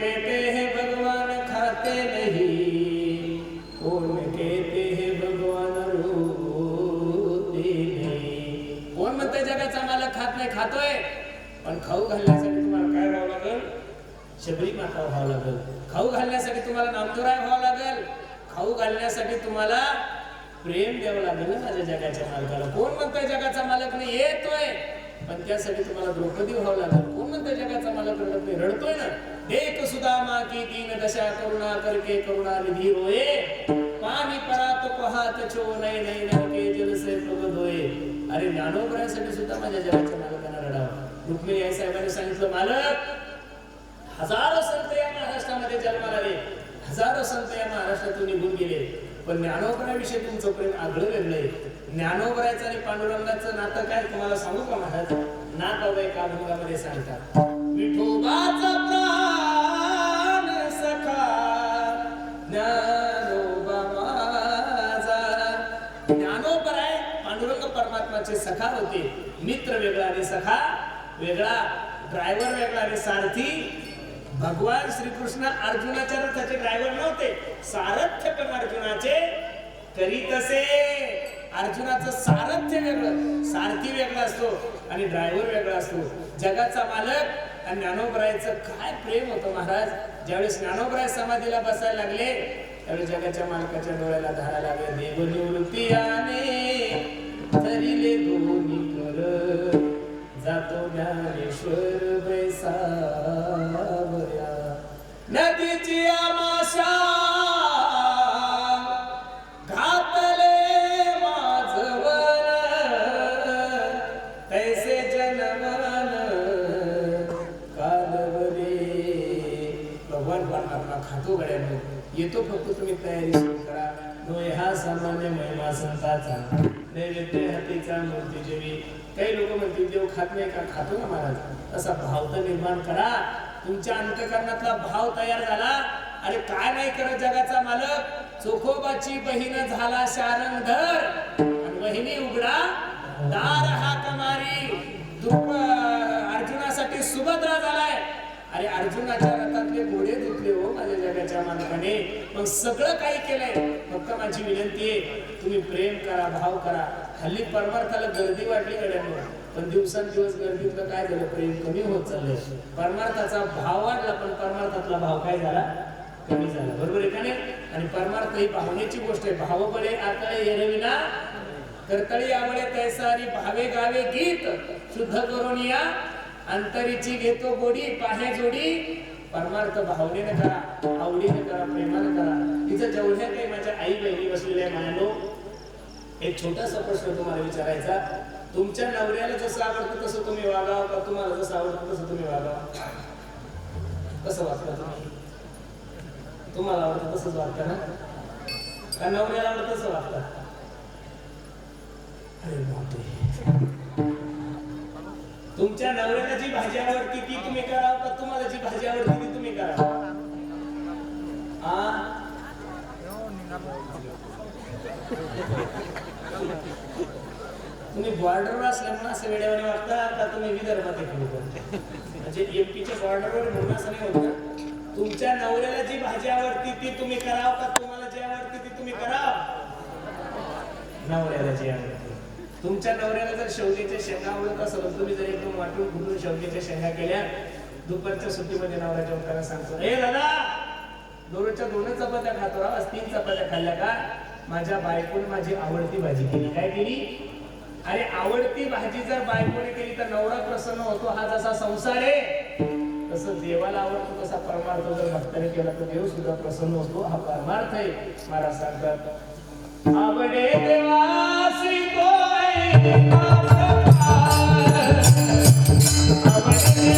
कहते हैं भगवान खाते नहीं। कौन कहते हैं भगवान रोते नहीं। कोण म्हणतंय जगाचा मालक खात नाही खातोय? पण खाऊ घालण्यासाठी तुम्हाला काय व्हावं लागेल? शबरी माता व्हावं लागेल. खाऊ घालण्यासाठी तुम्हाला नामतुराय व्हावं लागेल. खाऊ घालण्यासाठी तुम्हाला प्रेम द्यावं लागेल ना माझ्या जगाच्या मालकाला. कोण म्हणतोय जगाचा मालक नाही येतोय पण त्यासाठी तुम्हाला द्रौपदी व्हावं लागेल. कोण म्हणतं जगाचा मला रडत नाही. रडतोय ना. देख सुदामा की तीन दशा करुणा करके करुणा निधी रोये. पाणी परात पहात छो नाही नाही नरके जलसे प्रबोध अरे ज्ञानोबरासाठी सुद्धा माझ्या जगाच्या मालकांना रडावं. रुक्मिणी आई साहेबांनी सांगितलं मालक हजारो संत या महाराष्ट्रामध्ये जन्माला आले. हजारो संत या महाराष्ट्रातून निघून गेले. पण ज्ञानोबराविषयी तुमचं प्रेम आगळं वेगळं आहे ज्ञानोबरायचं आणि पांडुरंगाचं नातं काय तुम्हाला सांगू का महाराज? नातं अवय का अभंगामध्ये सांगतात. विठोबाचा प्राण सखा ज्ञानोबा माझा. ज्ञानोबराय पांडुरंग परमात्माचे सखा होते. मित्र वेगळा आणि सखा वेगळा. ड्रायव्हर वेगळा आणि सारथी भगवान श्रीकृष्ण अर्जुनाच्या रथाचे ड्रायव्हर नव्हते. सारथ्य पण अर्जुनाचे करीत असे. अर्जुनाचं सारथ्य वेगळं सारथी वेगळा असतो आणि ड्रायव्हर वेगळा असतो. जगाचा मालक आणि ज्ञानोबरायचं काय प्रेम होतं महाराज. ज्यावेळेस ज्ञानोबराय समाधीला बसायला लागले त्यावेळेस जगाच्या मालकाच्या डोळ्याला धारा लागले. देव हाताचा नैवेद्य हातीचा मूर्ती जेवी. काही लोक म्हणतील देव खात नाही का? खातो ना महाराज? असा भाव तर निर्माण करा. तुमच्या अंतकरणातला भाव तयार झाला. अरे काय नाही करत जगाचा मालक? चोखोबाची बहीण झाला शारंगधर. आणि वहिनी उघडा दार हा कमारी अर्जुनासाठी सुभद्रा झालाय. अरे अर्जुनाच्या माझ्या मग सगळं काही केलंय. फक्त माझी विनंती आहे तुम्ही प्रेम करा भाव करा. हल्ली परमार्थाला गर्दी वाढली गड्यांवर. पण दिवसांदिवस गर्दीतलं काय झालं? प्रेम कमी होत चाललंय. परमार्थाचा भाव वाढला पण परमार्थातला भाव काय झाला? कमी झाला. बरोबर आहे का नाही? आणि परमार्थ ही भावनेची गोष्ट आहे. भावपणे आतळे येरविना करतळी आवळे तैसारी भावे गावे गीत शुद्ध करून या. अंतरीची घेतो गोडी पाहे जोडी. परमार्थ भावनेने करा आवडीने करा प्रेमाने करा. तिथं जेवढ्या काही माझ्या आई बहिणी बसलेल्या मायानो एक छोटासा प्रश्न तुम्हाला विचारायचा. तुमच्या नवऱ्याला जसं आवडतं तसं तुम्ही वागाव का तुम्हाला जसं आवडतं तसं तुम्ही वागावं? कसं वागता तुम्ही. तुम्हाला आवडतं तसंच वागतं ना? का नवऱ्याला आवडतं तसं वागता? अरे बापरे. तुमच्या नवऱ्याला जी भाजी आवडती ती तुम्ही करावं का तुम्हाला जी भाजी आवडती तुम्ही करा आ तुम्ही बॉर्डरवर असल्यामुळे असं वेळेवर वागता का तुम्ही विदर्भात म्हणजे एमपीच्या बॉर्डरवर म्हणून असं नाही होत तुमच्या नवऱ्याला जी भाजी आवडती ती तुम्ही कराव का तुम्हाला जी आवडती ती तुम्ही कराव? नवऱ्याला जी आवडते. तुमच्या नवऱ्याला जर शेवग्याच्या शेंगा आवडत असेल तुम्ही जर एकदम वाटून फुटून शेवग्याच्या शेंगा केल्या दुपारच्या सुट्टीमध्ये नवऱ्याच्या उत्तराला सांगतो हे दादा दोनच्या दोनच चपात्या खातो राव तीन चपात्या खाल्ल्या का? माझ्या बायकोने माझी आवडती भाजी केली. काय केली? अरे आवडती भाजी जर बायकोने केली तर नवरा प्रसन्न होतो हा जसा संसार आहे. तसं देवाला आवडतो तसा परमार्थ जर भक्ताने केला तर देव सुद्धा प्रसन्न होतो हा परमार्थ आहे महाराज सांगतात. आवडे देवा श्री गोय आवडे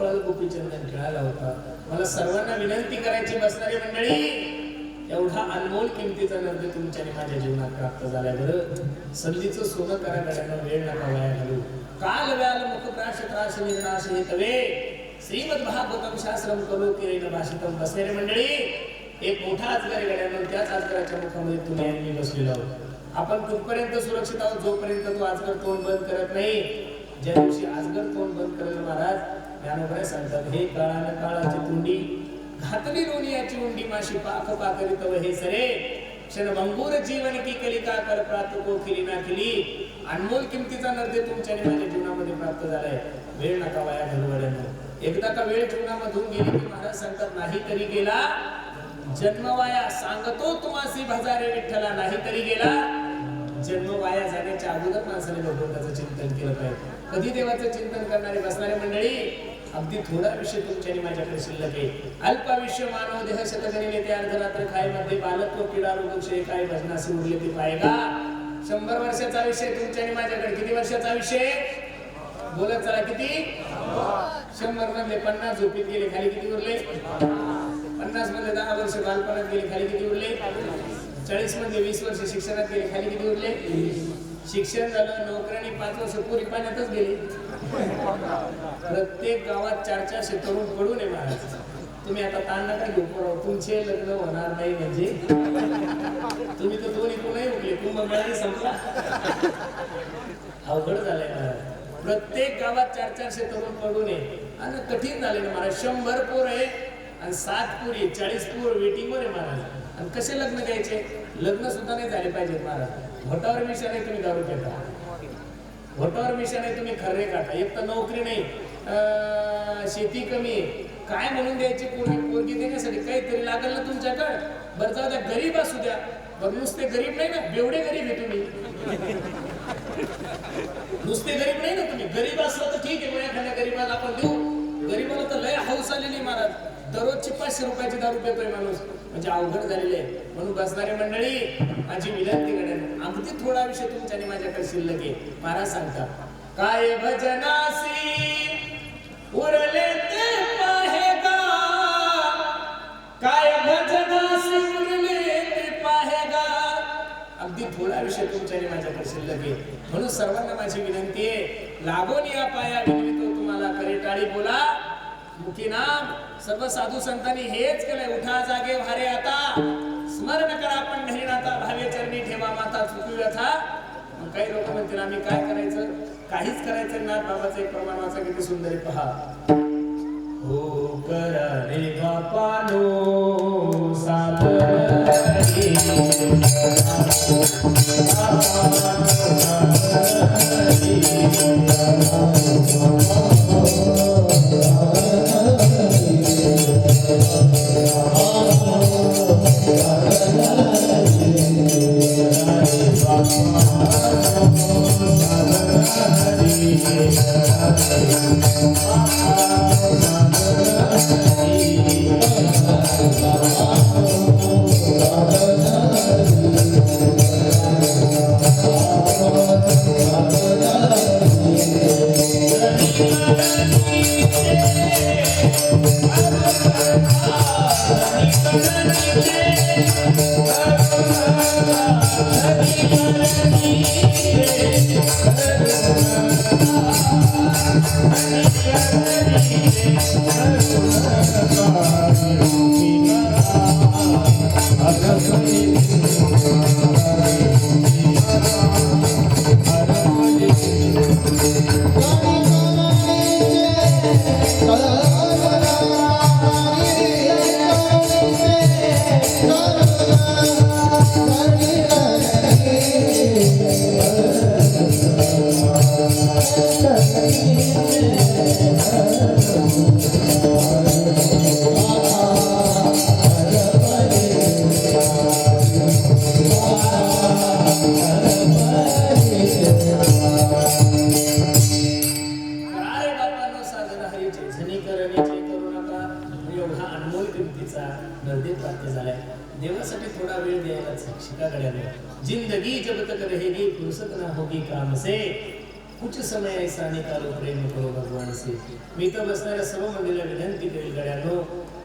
कपाळाला गोपीचंदन खेळायला होता. मला सर्वांना विनंती करायची बसणारी मंडळी एवढा अनमोल किमतीचा नर्द तुमच्याने माझ्या जीवनात प्राप्त झालाय. बरं संधीचं सोनं करा गड्यानं वेळ नका वाया घालू. काल व्याल मुख प्राश त्राश निर्नाश हे तवे श्रीमद भागवतम शास्त्रम कलो किरेन भाषितम. बसणारे मंडळी एक मोठा आजगार गड्यानं त्याच आजगाराच्या मुखामध्ये तुम्ही आणि मी बसलेलो आहोत. आपण कुठपर्यंत सुरक्षित आहोत जोपर्यंत तो आजगर तोंड बंद करत नाही. ज्या दिवशी आजगर तोंड बंद करेल महाराज ज्ञानोबराय सांगतात हे काळानं काळाची तुंडी घातली लोणियाची उंडी माशी पाक पाकरित व हे सरे. क्षणभंगूर जीवन की कलिका कर प्राप्त को केली ना केली. अनमोल किमतीचा नर्दे तुमच्या आणि माझ्या जीवनामध्ये प्राप्त झालाय. वेळ नका वाया घालवड्यानं एकदा का वेळ जीवनामधून गेली की महाराज सांगतात नाही तरी गेला जन्म वाया सांगतो तुम्हासी भजारे विठ्ठला नाही तरी गेला जन्म वाया जाण्याच्या अगोदर माणसाने भगवंताचं चिंतन केलं पाहिजे. कधी देवाचं चिंतन करणारे बसणारे मंडळी अगदी थोडा विषय तुमच्याने माझ्याकडे शिल्लक आहे. अल्पायुष्य मानव देह शतगणी ते अर्धरात्र खायमध्ये बालक बालत्व क्रीडा रोगक्षय काय भजनासे उरले ते पायगा. शंभर वर्षाचा विषय तुमच्या माझ्याकडे. किती वर्षाचा विषय बोलत चला किती? शंभर मधले पन्नास झोपीत गेले खाली किती उरले? पन्नासमध्ये दहा वर्ष बालपणात गेले खाली किती उरले? चाळीसमध्ये वीस वर्ष शिक्षणात गेले खाली किती उरले? शिक्षण झालं नोकऱ्याने पाच वर्ष पुरी पाण्यातच गेले. प्रत्येक गावात चार चारशे तरुण पडू नये महाराज. तुम्ही आता ताण नका घेऊ तुमचे लग्न होणार नाही म्हणजे. तुम्ही तर दोन्ही कोणही उठले कुंभमेळाही संपला. अवघड झालंय महाराज. प्रत्येक गावात चार चारशे तरुण पडू नये आणि कठीण झाले ना महाराज. शंभर पोर आहे आणि सात पुरी चाळीस पोर वेटिंगवर आहे महाराज. आणि कसे लग्न द्यायचे? लग्न सुद्धा नाही झाले पाहिजेत महाराज. भोटावर विषय तुम्ही दारू पिता. भटावर विषय नाही तुम्ही खर्रे काढता एक तर नोकरी नाही. शेती कमी आहे. काय म्हणून द्यायची पोरगी पोरगी देण्यासाठी काहीतरी लागल ना तुमच्याकडं? बरं जाऊ द्या गरीब असू द्या. बरं नुसते गरीब नाही ना बेवडे गरीब आहे तुम्ही. नुसते गरीब नाही ना तुम्ही. गरीब असलं तर ठीक आहे मग एखाद्या गरीबाला आपण देऊ. गरीबाला तर लय हौस आलेली महाराज. दररोजची पाचशे रुपयाची दारू पितोय माणूस. म्हणजे अवघड झालेले आहे. म्हणून बसणारी मंडळी माझी विनंती करेन अगदी थोडा विषय तुमच्याने माझ्याकडे शिल्लक आहे. महाराज सांगतात काय भजनासी उरले ते पाहेगा काय भजनासी उरले ते पाहेगा अगदी थोडा विषय तुमच्याने माझ्याकडे शिल्लक आहे. म्हणून सर्वांना माझी विनंती आहे लागून या पाया विनवितो तुम्हाला करे टाळी बोला. मुखी नाम सर्व साधू संतांनी हेच केलंय. उठा जागे भारे आता. स्मरण करा पंढरीनाथा भावे चरणी ठेवा माता चुकू व्यथा. मग काही लोक म्हणतील आम्ही काय करायचं? काहीच करायचं ना बाबाचं एक प्रमाण वाचा किती सुंदर पहा. हो करा रे बापानो Música देवासाठी थोडा वेळ द्यायला शिका गड्यानं जिंदगी जब तक रहेगी फुर्सत ना होगी काम से. कुछ समय ऐसा निकालो प्रेम करो भगवान से. मी तर बसणाऱ्या सर्व मंडळीला विनंती करेल गड्यानो